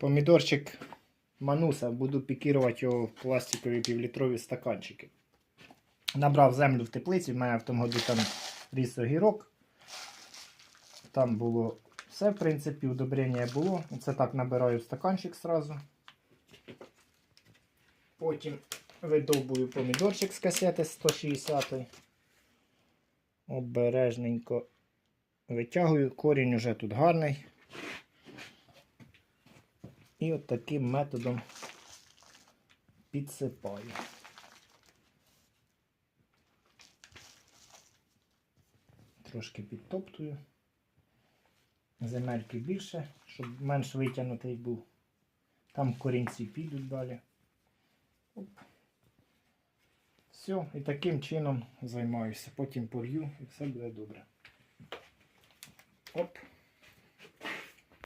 Помідорчик мануса, буду пікірувати його в пластикові півлітрові стаканчики. Набрав землю в теплиці, в мене в тому году там ріс огірок. Там було все, в принципі, удобрення було. Це так набираю в стаканчик сразу. Потім видовбую помідорчик з касети 160 Обережненько витягую. Корінь уже тут гарний. І от таким методом підсипаю. Трошки підтоптую. Земельки більше, щоб менш витягнутий був. Там корінці підуть далі. Оп. Все, і таким чином займаюся. Потім пор'ю і все буде добре. Оп.